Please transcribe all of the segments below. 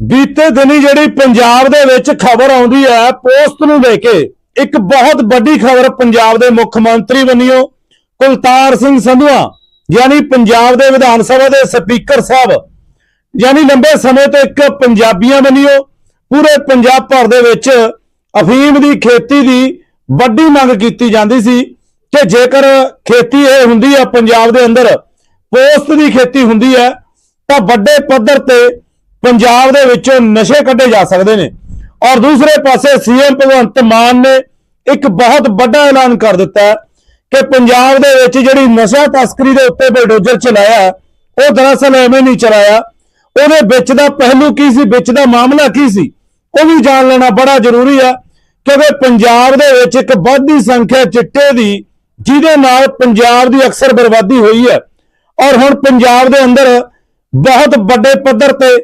ਬੀਤੇ ਦਿਨੀ ਜਿਹੜੀ ਪੰਜਾਬ ਦੇ ਵਿੱਚ ਖਬਰ ਆਉਂਦੀ ਹੈ, ਪੋਸਟ ਨੂੰ ਲੈ ਕੇ ਇੱਕ ਬਹੁਤ ਵੱਡੀ ਖਬਰ ਪੰਜਾਬ ਦੇ ਮੁੱਖ ਮੰਤਰੀ ਬਣਿਓ ਕੁਲਤਾਰ ਸਿੰਘ ਸੰਧਵਾ ਯਾਨੀ ਪੰਜਾਬ ਦੇ ਵਿਧਾਨ ਸਭਾ ਦੇ ਸਪੀਕਰ ਸਾਹਿਬ, ਯਾਨੀ ਲੰਬੇ ਸਮੇਂ ਤੋਂ ਇੱਕ ਪੰਜਾਬੀਆਂ ਬਣਿਓ ਪੂਰੇ ਪੰਜਾਬ ਭਰ ਦੇ ਵਿੱਚ ਅਫੀਮ ਦੀ ਖੇਤੀ ਦੀ ਵੱਡੀ ਮੰਗ ਕੀਤੀ ਜਾਂਦੀ ਸੀ ਕਿ ਜੇਕਰ ਖੇਤੀ ਇਹ ਹੁੰਦੀ ਹੈ, ਪੰਜਾਬ ਦੇ ਅੰਦਰ ਪੋਸਟ ਦੀ ਖੇਤੀ ਹੁੰਦੀ ਹੈ, ਤਾਂ ਵੱਡੇ ਪੱਧਰ ਤੇ ਪੰਜਾਬ ਦੇ ਵਿੱਚੋਂ ਨਸ਼ੇ ਕੱਢੇ ਜਾ ਸਕਦੇ ਨੇ। ਔਰ ਦੂਸਰੇ ਪਾਸੇ ਸੀਐਮ ਭਗਵੰਤ ਮਾਨ ਨੇ ਇੱਕ ਬਹੁਤ ਵੱਡਾ ਐਲਾਨ ਕਰ ਦਿੱਤਾ ਹੈ ਕਿ ਪੰਜਾਬ ਦੇ ਵਿੱਚ ਜਿਹੜੀ ਨਸ਼ਾ ਤਸਕਰੀ ਦੇ ਉੱਤੇ ਬਲਡੋਜ਼ਰ ਚਲਾਇਆ ਉਹ ਦਰਅਸਲ ਐਵੇਂ ਨਹੀਂ ਚਲਾਇਆ। ਉਹਦੇ ਵਿੱਚ ਦਾ ਪਹਿਲੂ ਕੀ ਸੀ, ਵਿੱਚ ਦਾ ਮਾਮਲਾ ਕੀ ਸੀ, ਉਹ ਵੀ ਜਾਣ ਲੈਣਾ ਬੜਾ ਜ਼ਰੂਰੀ ਹੈ, ਕਿਉਂਕਿ ਪੰਜਾਬ ਦੇ ਵਿੱਚ ਇੱਕ ਵੱਧਦੀ ਸੰਖਿਆ ਚਿੱਟੇ ਦੀ, ਜਿਹਦੇ ਨਾਲ ਪੰਜਾਬ ਦੀ ਅਕਸਰ ਬਰਬਾਦੀ ਹੋਈ ਹੈ। ਔਰ ਹੁਣ ਪੰਜਾਬ ਦੇ ਅੰਦਰ ਬਹੁਤ ਵੱਡੇ ਪੱਧਰ ਤੇ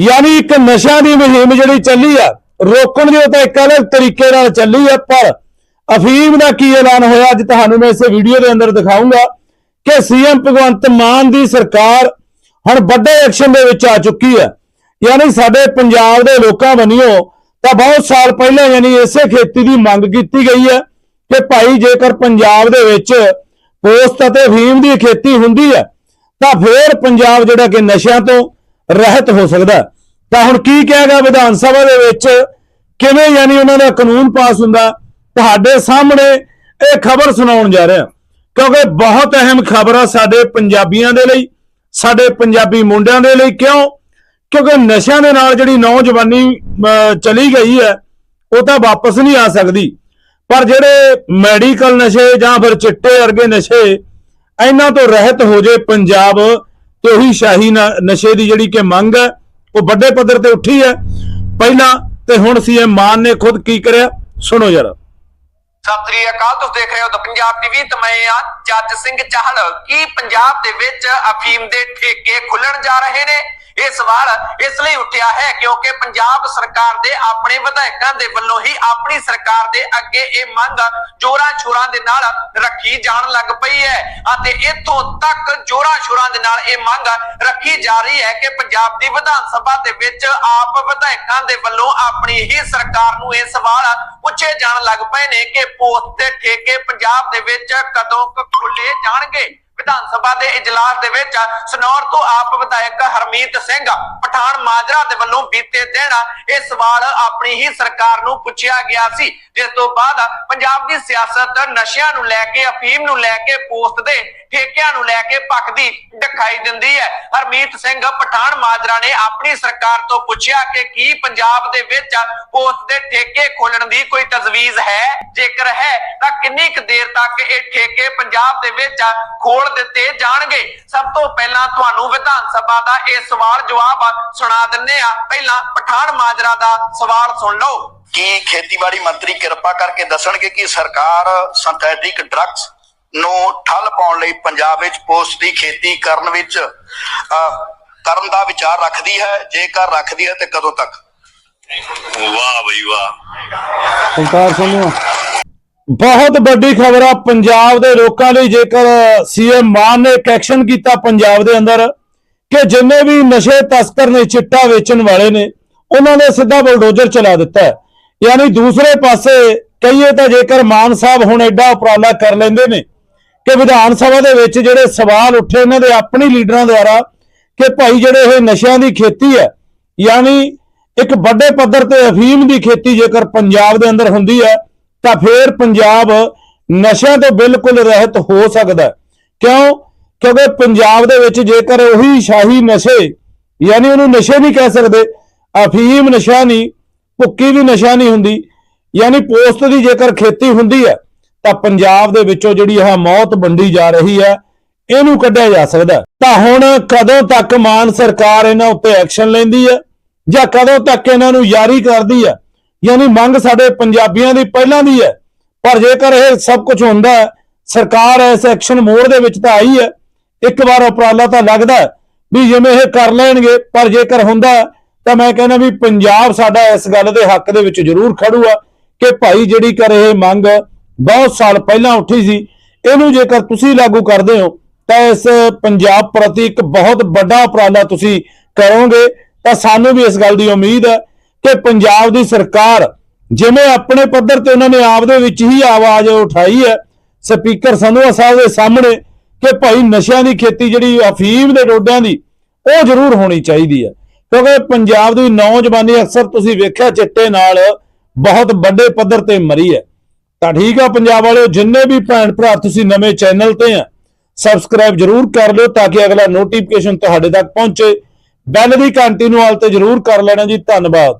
ਯਾਨੀ ਇੱਕ ਨਸ਼ਿਆਂ ਦੀ ਮੁਹਿੰਮ ਜਿਹੜੀ ਚੱਲੀ ਆ, ਰੋਕਣ ਦੀ ਉਹ ਤਾਂ ਇੱਕ ਅਲੱਗ ਤਰੀਕੇ ਨਾਲ ਚੱਲੀ ਆ, ਪਰ ਅਫੀਮ ਦਾ ਕੀ ਐਲਾਨ ਹੋਇਆ? ਅੱਜ ਤੁਹਾਨੂੰ ਮੈਂ ਇਸੇ ਵੀਡੀਓ ਦੇ ਅੰਦਰ ਦਿਖਾਉਂਗਾ ਕਿ ਸੀਐਮ ਭਗਵੰਤ ਮਾਨ ਦੀ ਸਰਕਾਰ ਹੁਣ ਵੱਡੇ ਐਕਸ਼ਨ ਦੇ ਵਿੱਚ ਆ ਚੁੱਕੀ ਹੈ ਯਾਨੀ ਸਾਡੇ ਪੰਜਾਬ ਦੇ ਲੋਕਾਂ ਬਣਿਓ ਤਾਂ ਬਹੁਤ ਸਾਲ ਪਹਿਲਾਂ ਯਾਨੀ ਇਸੇ ਖੇਤੀ ਦੀ ਮੰਗ ਕੀਤੀ ਗਈ ਹੈ ਕਿ ਭਾਈ ਜੇਕਰ ਪੰਜਾਬ ਦੇ ਵਿੱਚ ਪੋਸਤ ਅਤੇ ਅਫੀਮ ਦੀ ਖੇਤੀ ਹੁੰਦੀ ਹੈ ਤਾਂ ਫੇਰ ਪੰਜਾਬ ਜਿਹੜਾ ਕਿ ਨਸ਼ਿਆਂ ਤੋਂ ਰਹਿਤ ਹੋ ਸਕਦਾ ਤਾਂ ਹੁਣ ਕੀ ਕਿਹਾ ਗਿਆ ਵਿਧਾਨ ਸਭਾ ਦੇ ਵਿੱਚ? ਕਿਵੇਂ ਯਾਨੀ ਉਹਨਾਂ ਦਾ ਕਾਨੂੰਨ ਪਾਸ ਹੁੰਦਾ? ਤੁਹਾਡੇ ਸਾਹਮਣੇ ਇਹ ਖਬਰ ਸੁਣਾਉਣ ਜਾ ਰਿਹਾ। ਕਿਉਂਕਿ ਬਹੁਤ ਅਹਿਮ ਖਬਰ ਆ ਸਾਡੇ ਪੰਜਾਬੀਆਂ ਦੇ ਲਈ, ਸਾਡੇ ਪੰਜਾਬੀ ਮੁੰਡਿਆਂ ਦੇ ਲਈ। ਕਿਉਂ? ਕਿਉਂਕਿ ਨਸ਼ਿਆਂ ਦੇ ਨਾਲ ਜਿਹੜੀ ਨੌਜਵਾਨੀ ਚਲੀ ਗਈ ਹੈ, ਉਹ ਤਾਂ ਵਾਪਸ ਨਹੀਂ ਆ ਸਕਦੀ। ਪਰ ਜਿਹੜੇ ਮੈਡੀਕਲ ਨਸ਼ੇ ਜਾਂ ਫਿਰ ਚਿੱਟੇ ਵਰਗੇ ਨਸ਼ੇ, ਇਹਨਾਂ ਤੋਂ ਰਹਿਤ ਹੋ ਜੇ ਪੰਜਾਬ ਤੇ ਉਹੀ ਸ਼ਾਹੀ ਨਸ਼ੇ ਦੀ ਜਿਹੜੀ ਕਿ ਮੰਗ ਹੈ, ਉਹ ਵੱਡੇ ਪੱਧਰ ਤੇ ਉੱਠੀ ਹੈ। ਪਹਿਲਾਂ ਤੇ ਹੁਣ ਸੀਐਮ ਮਾਨ ਨੇ ਖੁਦ ਕੀ ਕਰਿਆ? ਸੁਣੋ ਯਾਰ ਸਤਿ ਸ੍ਰੀ ਅਕਾਲ, ਤੁਸੀਂ ਦੇਖ ਰਹੇ ਹੋ ਦ ਪੰਜਾਬ ਟੀਵੀ ਤੇ ਮੈਂ ਆ ਜੱਜ ਸਿੰਘ ਚਾਹਲ। ਕੀ ਪੰਜਾਬ ਦੇ ਵਿੱਚ ਅਫੀਮ ਦੇ ਠੇਕੇ ਖੁੱਲਣ ਜਾ ਰਹੇ ਨੇ? ਇਹ ਸਵਾਲ ਇਸ ਲਈ ਉੱਠਿਆ ਹੈ ਕਿਉਂਕਿ ਪੰਜਾਬ ਸਰਕਾਰ ਦੇ ਆਪਣੇ ਵਿਧਾਇਕਾਂ ਦੇ ਵੱਲੋਂ ਹੀ ਆਪਣੀ ਸਰਕਾਰ ਦੇ ਅੱਗੇ ਇਹ ਮੰਗ ਜੋਰਾਂ ਛੋਰਾਂ ਦੇ ਨਾਲ ਰੱਖੀ ਜਾਣ ਲੱਗ ਪਈ ਹੈ ਅਤੇ ਇੱਥੋਂ ਤੱਕ ਜੋਰਾਂ ਸ਼ੋਰਾਂ ਦੇ ਨਾਲ ਇਹ ਮੰਗ ਰੱਖੀ ਜਾ ਰਹੀ ਹੈ ਕਿ ਪੰਜਾਬ ਦੀ ਵਿਧਾਨ ਸਭਾ ਦੇ ਵਿੱਚ ਆਪ ਵਿਧਾਇਕਾਂ ਦੇ ਵੱਲੋਂ ਆਪਣੀ ਹੀ ਸਰਕਾਰ ਨੂੰ ਇਹ ਸਵਾਲ ਪੁੱਛੇ ਜਾਣ ਲੱਗ ਪਏ ਨੇ ਕਿ ਪੋਸਟ ਤੇ ਠੇਕੇ ਪੰਜਾਬ ਦੇ ਵਿੱਚ ਕਦੋਂ ਕੁ ਖੁੱਲੇ ਜਾਣਗੇ। ਵਿਧਾਨ ਸਭਾ ਦੇ ਇਜਲਾਸ ਦੇ ਵਿੱਚ ਸਨੌਰ ਤੋਂ ਆਪ ਵਿਧਾਇਕ ਹਰਮੀਤ ਸਿੰਘ ਪਠਾਨ ਮਾਜਰਾ ਦੇ ਵੱਲੋਂ ਬੀਤੇ ਦਿਨ ਇਹ ਸਵਾਲ ਆਪਣੀ ਹੀ ਸਰਕਾਰ ਨੂੰ ਪੁੱਛਿਆ ਗਿਆ ਸੀ, ਜਿਸ ਤੋਂ ਬਾਅਦ ਪੰਜਾਬ ਦੀ ਸਿਆਸਤ ਨਸ਼ਿਆਂ ਨੂੰ ਲੈ ਕੇ, ਅਫੀਮ ਨੂੰ ਲੈ ਕੇ ਪੋਸਟ ਦੇ ਠੇਕਿਆਂ ਨੂੰ ਲੈ ਕੇ ਭਖਦੀ ਦਿਖਾਈ ਦਿੰਦੀ ਹੈ। ਹਰਮੀਤ ਸਿੰਘ ਪਠਾਨ ਮਾਜਰਾ ਨੇ ਆਪਣੀ ਸਰਕਾਰ ਤੋਂ ਪੁੱਛਿਆ ਕਿ ਕੀ ਪੰਜਾਬ ਦੇ ਵਿੱਚ ਪੋਸਟ ਦੇ ਠੇਕੇ ਖੋਲਣ ਦੀ ਕੋਈ ਤਜਵੀਜ਼ ਹੈ? ਜੇਕਰ ਹੈ, ਤਾਂ ਕਿੰਨੀ ਕੁ ਦੇਰ ਤੱਕ ਇਹ ਠੇਕੇ ਪੰਜਾਬ ਦੇ ਵਿੱਚ ਖੋਲ ਦਿੱਤੇ ਜਾਣਗੇ? ਸਭ ਤੋਂ ਪਹਿਲਾਂ ਤੁਹਾਨੂੰ ਵਿਧਾਨ ਸਭਾ ਦਾ ਇਹ ਸਵਾਲ ਜਵਾਬ ਸੁਣਾ ਦਿੰਨੇ ਆ ਪਹਿਲਾਂ ਪਠਾਨ ਮਾਜਰਾ ਦਾ ਸਵਾਲ ਸੁਣ ਲਓ। ਕੀ ਖੇਤੀਬਾੜੀ ਮੰਤਰੀ ਕਿਰਪਾ ਕਰਕੇ ਦੱਸਣਗੇ ਕਿ ਸਰਕਾਰ ਸਿੰਥੈਟਿਕ ਡਰੱਗਸ ਨੂੰ ਠੱਲ ਪਾਉਣ ਲਈ ਪੰਜਾਬ ਵਿੱਚ ਪੋਸਟ ਦੀ ਖੇਤੀ ਕਰਨ ਵਿੱਚ ਕਰਨ ਦਾ ਵਿਚਾਰ ਰੱਖਦੀ ਹੈ ਜੇਕਰ ਰੱਖਦੀ ਹੈ ਤੇ ਕਦੋਂ ਤੱਕ? ਵਾਹ ਬਈ ਵਾਹ। ਕੁਲਤਾਰ ਸੰਧੂ ਬਹੁਤ ਵੱਡੀ ਖਬਰ ਆ ਪੰਜਾਬ ਦੇ ਲੋਕਾਂ ਲਈ ਜੇਕਰ ਸੀਐਮ ਮਾਨ ਨੇ ਇੱਕ ਐਕਸ਼ਨ ਕੀਤਾ ਪੰਜਾਬ ਦੇ ਅੰਦਰ ਕਿ ਜਿੰਨੇ ਵੀ ਨਸ਼ੇ ਤਸਕਰ ਨੇ ਚਿੱਟਾ ਵੇਚਣ ਵਾਲੇ ਨੇ ਉਹਨਾਂ ਨੇ ਸਿੱਧਾ ਬਲਡੋਜ਼ਰ ਚਲਾ ਦਿੱਤਾ ਹੈ। ਯਾਨੀ ਦੂਸਰੇ ਪਾਸੇ ਕਹੀਏ ਤਾਂ ਜੇਕਰ ਮਾਨ ਸਾਹਿਬ ਹੁਣ ਐਡਾ ਉਪਰਾਲਾ ਕਰ ਲੈਂਦੇ ਨੇ ਕਿ ਵਿਧਾਨ ਸਭਾ ਦੇ ਵਿੱਚ ਜਿਹੜੇ ਸਵਾਲ ਉੱਠੇ ਇਹਨਾਂ ਦੇ ਆਪਣੀ ਲੀਡਰਾਂ ਦੁਆਰਾ ਕਿ ਭਾਈ ਜਿਹੜੇ ਇਹ ਨਸ਼ਿਆਂ ਦੀ ਖੇਤੀ ਹੈ, ਯਾਨੀ ਇੱਕ ਵੱਡੇ ਪੱਧਰ ਤੇ ਅਫੀਮ ਦੀ ਖੇਤੀ ਜੇਕਰ ਪੰਜਾਬ ਦੇ ਅੰਦਰ ਹੁੰਦੀ ਹੈ, ਤਾਂ ਫਿਰ ਪੰਜਾਬ ਨਸ਼ਿਆਂ ਤੋਂ ਬਿਲਕੁਲ ਰਹਿਤ ਹੋ ਸਕਦਾ ਕਿਉਂ? ਕਿਉਂਕਿ ਪੰਜਾਬ ਦੇ ਵਿੱਚ ਜੇਕਰ ਉਹੀ ਸ਼ਾਹੀ ਨਸ਼ੇ, ਯਾਨੀ ਉਹਨੂੰ ਨਸ਼ੇ ਨਹੀਂ ਕਹਿ ਸਕਦੇ, ਅਫੀਮ ਨਸ਼ਾ ਨਹੀਂ, ਭੁੱਕੀ ਵੀ ਨਸ਼ਾ ਨਹੀਂ ਹੁੰਦੀ, ਯਾਨੀ ਪੋਸਟ ਦੀ ਜੇਕਰ ਖੇਤੀ ਹੁੰਦੀ ਹੈ ਤਾਂ ਪੰਜਾਬ ਦੇ ਵਿੱਚੋਂ ਜਿਹੜੀ ਇਹ ਮੌਤ ਵੰਡੀ ਜਾ ਰਹੀ ਹੈ, ਇਹਨੂੰ ਕੱਢਿਆ ਜਾ ਸਕਦਾ ਤਾਂ ਹੁਣ ਕਦੋਂ ਤੱਕ ਮਾਨ ਸਰਕਾਰ ਇਹਨਾਂ ਉੱਤੇ ਐਕਸ਼ਨ ਲੈਂਦੀ ਹੈ ਜਾਂ ਕਦੋਂ ਤੱਕ ਇਹਨਾਂ ਨੂੰ ਯਾਰੀ ਕਰਦੀ ਹੈ? ਯਾਨੀ ਮੰਗ ਸਾਡੇ ਪੰਜਾਬੀਆਂ ਦੀ ਪਹਿਲਾਂ ਦੀ ਹੈ, ਪਰ ਜੇਕਰ ਇਹ ਸਭ ਕੁਝ ਹੁੰਦਾ ਹੈ, ਸਰਕਾਰ ਇਸ ਐਕਸ਼ਨ ਮੋੜ ਦੇ ਵਿੱਚ ਤਾਂ ਆਈ ਹੈ। ਇੱਕ ਵਾਰ ਉਪਰਾਲਾ ਤਾਂ ਲੱਗਦਾ ਵੀ ਜਿਵੇਂ ਇਹ ਕਰ ਲੈਣਗੇ, ਪਰ ਜੇਕਰ ਹੁੰਦਾ ਤਾਂ ਮੈਂ ਕਹਿੰਦਾ ਵੀ ਪੰਜਾਬ ਸਾਡਾ ਇਸ ਗੱਲ ਦੇ ਹੱਕ ਦੇ ਵਿੱਚ ਜ਼ਰੂਰ ਖੜੂਗਾ ਕਿ ਭਾਈ ਜਿਹੜੀ ਕਰ ਇਹ ਮੰਗ ਬਹੁਤ ਸਾਲ ਪਹਿਲਾਂ ਉੱਠੀ ਸੀ। ਇਹਨੂੰ ਜੇਕਰ ਤੁਸੀਂ ਲਾਗੂ ਕਰਦੇ ਹੋ, ਤਾਂ ਇਸ ਪੰਜਾਬ ਪ੍ਰਤੀ ਇੱਕ ਬਹੁਤ ਵੱਡਾ ਉਪਰਾਲਾ ਤੁਸੀਂ ਕਰੋਗੇ। ਤਾਂ ਸਾਨੂੰ ਵੀ ਇਸ ਗੱਲ ਦੀ ਉਮੀਦ ਹੈ ਕਿ ਪੰਜਾਬ ਦੀ ਸਰਕਾਰ ਜਿਵੇਂ ਆਪਣੇ ਪੱਧਰ ਤੇ ਉਹਨਾਂ ਨੇ ਆਪ ਦੇ ਵਿੱਚ ਹੀ ਆਵਾਜ਼ ਉਠਾਈ ਹੈ, ਸਪੀਕਰ ਸੰਧਵਾ ਸਾਹਿਬ ਦੇ ਸਾਹਮਣੇ ਕਿ ਭਾਈ ਨਸ਼ਿਆਂ ਦੀ ਖੇਤੀ ਜਿਹੜੀ ਅਫੀਮ ਦੇ ਡੋਡਿਆਂ ਦੀ, ਉਹ ਜ਼ਰੂਰ ਹੋਣੀ ਚਾਹੀਦੀ ਹੈ। ਕਿਉਂਕਿ ਪੰਜਾਬ ਦੀ ਨੌਜਵਾਨੀ ਅਕਸਰ ਤੁਸੀਂ ਵੇਖਿਆ ਚਿੱਟੇ ਨਾਲ ਬਹੁਤ ਵੱਡੇ ਪੱਧਰ ਤੇ ਮਰੀ ਹੈ। ਤਾਂ ਠੀਕ ਆ ਪੰਜਾਬ ਵਾਲਿਓ, ਜਿੰਨੇ ਵੀ ਭੈਣ ਭਰਾ ਤੁਸੀਂ ਨਵੇਂ ਚੈਨਲ ਤੇ ਆ ਸਬਸਕ੍ਰਾਈਬ ਜਰੂਰ ਕਰ ਲਿਓ ਤਾਂ ਕਿ ਅਗਲਾ ਨੋਟੀਫਿਕੇਸ਼ਨ ਤੁਹਾਡੇ ਤੱਕ ਪਹੁੰਚੇ। ਬੈਲ ਦੀ ਘੰਟੀ ਨੂੰ ਆਲ ਤੇ ਜਰੂਰ ਕਰ ਲੈਣਾ ਜੀ, ਧੰਨਵਾਦ।